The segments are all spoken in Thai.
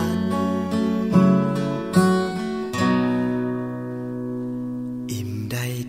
น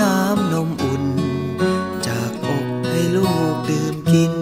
น้ำนมอุ่น จากอกให้ลูกดื่มกิน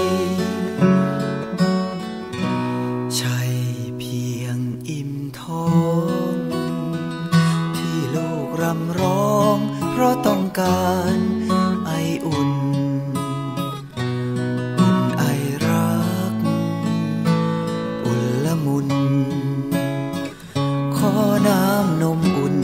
ขอน้ำนมอุ่น